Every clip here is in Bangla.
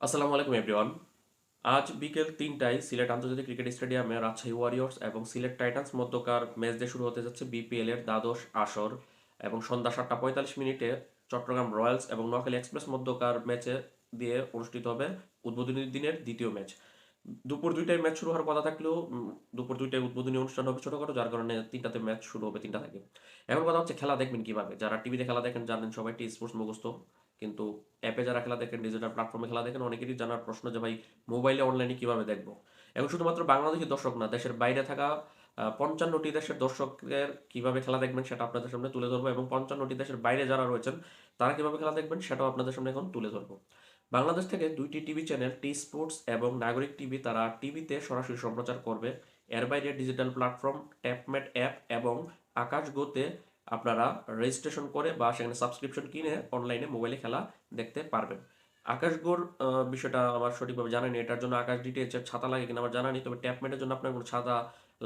আসসালামু আলাইকুম এভরিওয়ান আজ বিকেল তিনটায় সিলেট আন্তর্জাতিক ক্রিকেট স্টেডিয়ামে রাজশাহী ওয়ারিয়র্স এবং সিলেট টাইটান্স মধ্যকার ম্যাচ দিয়ে শুরু হতে যাচ্ছে বিপিএল এর দ্বাদশ আসর এবং সন্ধ্যা সাতটা পঁয়তাল্লিশ মিনিটে চট্টগ্রাম রয়্যালস এবং নোয়াখালী এক্সপ্রেস মধ্যকার ম্যাচে দিয়ে অনুষ্ঠিত হবে উদ্বোধনী দিনের দ্বিতীয় ম্যাচ দুপুর দুইটায় ম্যাচ শুরু হওয়ার কথা থাকলেও দুপুর দুইটায় উদ্বোধনী অনুষ্ঠান হবে ছোটখাটো, যার কারণে তিনটাতে ম্যাচ শুরু হবে তিনটা থেকে। এখন কথা হচ্ছে খেলা দেখবেন কীভাবে? যারা টিভিতে খেলা দেখেন জানেন সবাই টি স্পোর্টস মুখস্থ। কিন্তু অ্যাপে যারা খেলা দেখেন ডিজিটাল প্ল্যাটফর্মে খেলা দেখেন, অনেকেরই জানার প্রশ্ন যে ভাই মোবাইলে অনলাইনে কীভাবে দেখব? এবং শুধুমাত্র বাংলাদেশি দর্শক না, দেশের বাইরে থাকা পঞ্চান্নটি দেশের দর্শকের কীভাবে খেলা দেখবেন সেটা আপনাদের সামনে তুলে ধরবো এবং পঞ্চান্নটি দেশের বাইরে যারা রয়েছেন, তারা কীভাবে খেলা দেখবেন সেটাও আপনাদের সামনে এখন তুলে ধরবো। বাংলাদেশ থেকে দুইটি টিভি চ্যানেল টি স্পোর্টস এবং নাগরিক টিভি, তারা টিভিতে সরাসরি সম্প্রচার করবে। এর বাইরে ডিজিটাল প্ল্যাটফর্ম ট্যাপমেট অ্যাপ এবং আকাশ গোতে আপনারা রেজিস্ট্রেশন করে বা সেখানে সাবস্ক্রিপশন কিনে অনলাইনে মোবাইলে খেলা দেখতে পারবেন। আকাশ গোর বিষয়টা আমার সঠিকভাবে জানা নেই, এটার জন্য আকাশ ডিটিএইচের ছাতা লাগে কিনা আমার জানা নেই, তবে ট্যাপমেটের জন্য আপনার কোনো ছাতা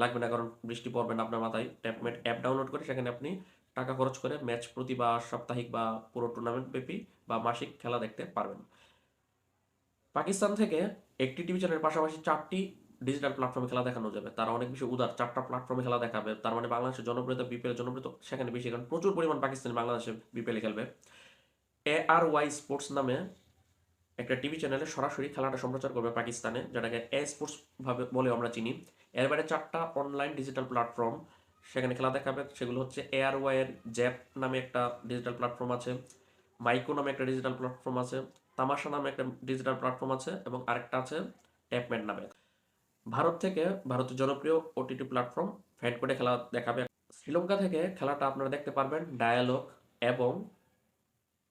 লাগবে না, কারণ বৃষ্টি পড়বে না আপনার মাথায়। ট্যাপমেট অ্যাপ ডাউনলোড করে সেখানে আপনি টাকা খরচ করে ম্যাচ প্রতি বা সাপ্তাহিক বা পুরো টুর্নামেন্ট ব্যাপী বা মাসিক খেলা দেখতে পারবেন। পাকিস্তান থেকে একটি টিভি চ্যানেলের পাশাপাশি চারটি ডিজিটাল প্ল্যাটফর্মে খেলা দেখানো যাবে। তারা অনেক বেশি উদার, চারটা প্ল্যাটফর্মে খেলা দেখাবে। তার মানে বাংলাদেশের জনপ্রিয়তা বিপিএল জনপ্রিয়তা সেখানে বেশি। কারণ প্রচুর পরিমাণ পাকিস্তানি বাংলাদেশে বিপিএল খেলবে। এ আর ওয়াই স্পোর্টস নামে একটা টিভি চ্যানেলে সরাসরি খেলাটা সম্প্রচার করবে পাকিস্তানে, যেটাকে এ স্পোর্টস ভাবে বলে আমরা চিনি। এর বাইরে চারটা অনলাইন ডিজিটাল প্ল্যাটফর্ম সেখানে খেলা দেখাবে। সেগুলো হচ্ছে এ আর ওয়াই এর জ্যাপ নামে একটা ডিজিটাল প্ল্যাটফর্ম আছে মাইকো নামে একটা ডিজিটাল প্ল্যাটফর্ম আছে তামাশা নামে একটা ডিজিটাল প্ল্যাটফর্ম আছে, এবং আরেকটা আছে ট্যাপমেট নামে। ভারত থেকে ভারতের জনপ্রিয় ওটিটি প্ল্যাটফর্ম ফ্যান কোডে খেলা দেখাবে। শ্রীলঙ্কা থেকে খেলাটা আপনারা দেখতে পারবেন ডায়ালগ এবং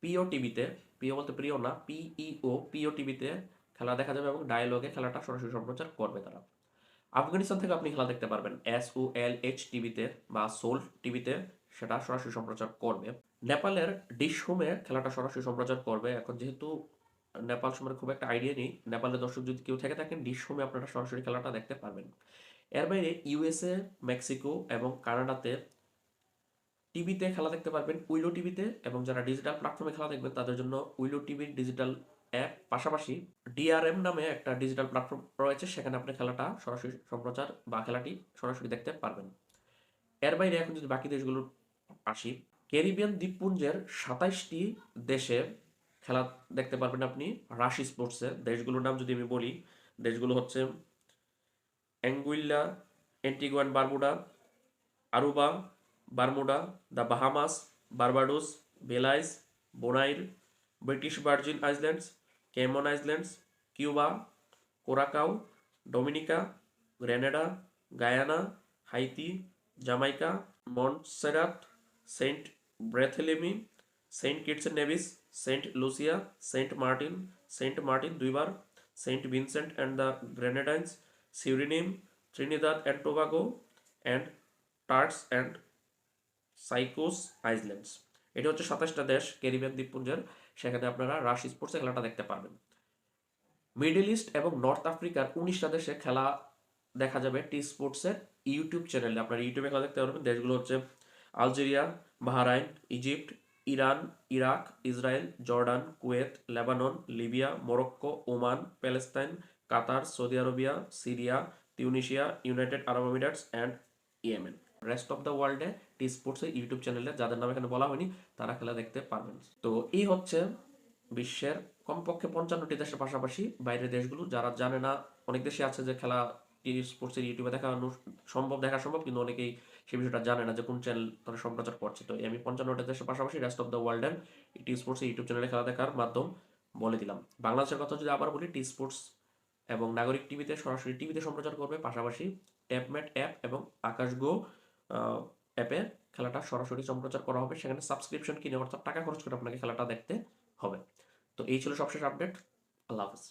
পিও টিভিতে পিও বলতে প্রিয় না পিইও পিও টিভিতে খেলা দেখা যাবে এবং ডায়ালগে খেলাটা সরাসরি সম্প্রচার করবে তারা। আফগানিস্তান থেকে আপনি খেলা দেখতে পারবেন এস ও এল এইচ টিভিতে বা সোল টিভিতে সেটা সরাসরি সম্প্রচার করবে। নেপালের ডিশ হোমে খেলাটা সরাসরি সম্প্রচার করবে। এখন যেহেতু নেপাল সময়ের খুব একটা আইডিয়া নেই। নেপালের দর্শক যদি কেউ থেকে থাকেন, ডিশ হোমে আপনারা সরাসরি খেলাটা দেখতে পারবেন। এর বাইরে ইউএসএ মেক্সিকো এবং কানাডাতে টিভিতে খেলা দেখতে পারবেন উইলো টিভিতে এবং যারা ডিজিটাল প্ল্যাটফর্মে খেলা দেখবেন, তাদের জন্য উইলো টিভির ডিজিটাল অ্যাপ পাশাপাশি ডিআরএম নামে একটা ডিজিটাল প্ল্যাটফর্ম রয়েছে, সেখানে আপনি খেলাটা সরাসরি সম্প্রচার বা খেলাটি সরাসরি দেখতে পারবেন। এর বাইরে এখন যদি বাকি দেশগুলোর আসি, ক্যারিবিয়ান দ্বীপপুঞ্জের সাতাইশটি দেশে খেলা দেখতে পারবেন আপনি রাশি স্পোর্টসে। দেশগুলোর নাম যদি আমি বলি, দেশগুলো হচ্ছে Anguilla Antiguan Bermuda, Aruba, Bermuda, the Bahamas, Barbados, Belize, Bonaire, British Virgin Islands Cayman Islands Cuba, Curacao, Dominica, Grenada, Guyana, Haiti Jamaica Montserrat Saint Barthelemy Saint Kitts Nevis Saint Lucia, Saint Martin Saint Martin দুইবার, Saint Vincent and the Grenadines, Suriname Trinidad and Tobago, and Turks and Caicos Islands এটা হচ্ছে সাতাশটা দেশ, ক্যারিবিয়ান দ্বীপপুঞ্জের। সেখানে আপনারা রাশ স্পোর্টসে খেলাটা দেখতে পারবেন। মিডল ইস্ট এবং নর্থ আফ্রিকার উনিশটা দেশে খেলা দেখা যাবে টি স্পোর্টসের ইউটিউব চ্যানেলে। আপনারা ইউটিউবে খেলা দেখতে পারবেন। দেশগুলো হচ্ছে Algeria, Bahrain, Egypt Iran, Iraq, Israel, Jordan, Kuwait, Lebanon, Libya, Morocco, Oman, Palestine, Qatar, Saudi Arabia, Syria, Tunisia, United Arab Emirates and Yemen. Rest of the ওয়ার্ল্ডে টি স্পোর্টসের ইউটিউব চ্যানেলে, যাদের নাম এখানে বলা হয়নি, তারা খেলা দেখতে পারবেন। তো এই হচ্ছে বিশ্বের কমপক্ষে পঞ্চান্নটি দেশের পাশাপাশি বাইরের দেশগুলো। যারা জানে না, অনেক দেশে আছে যে খেলা টি স্পোর্টসের ইউটিউবে দেখানো সম্ভব, দেখা সম্ভব, কিন্তু অনেকেই সেই বিষয়টা জানে না যে কোন চ্যানেল তারা সম্প্রচার করছে। তো আমি পঞ্চান্নটা দেশের পাশাপাশি রেস্ট অফ দ্য ওয়ার্ল্ডের টি স্পোর্টসের ইউটিউব চ্যানেলে খেলা দেখার মাধ্যম বলে দিলাম। বাংলাদেশের কথা যদি আবার বলি টি স্পোর্টস এবং নাগরিক টিভিতে সরাসরি টিভিতে সম্প্রচার করবে, পাশাপাশি ট্যাপমেট অ্যাপ এবং আকাশ গো অ্যাপে খেলাটা সরাসরি সম্প্রচার করা হবে। সেখানে সাবস্ক্রিপশন কিনে অর্থাৎ টাকা খরচ করে আপনাকে খেলাটা দেখতে হবে। তো এই ছিল সবশেষ আপডেট আল্লাহ হাফিজ।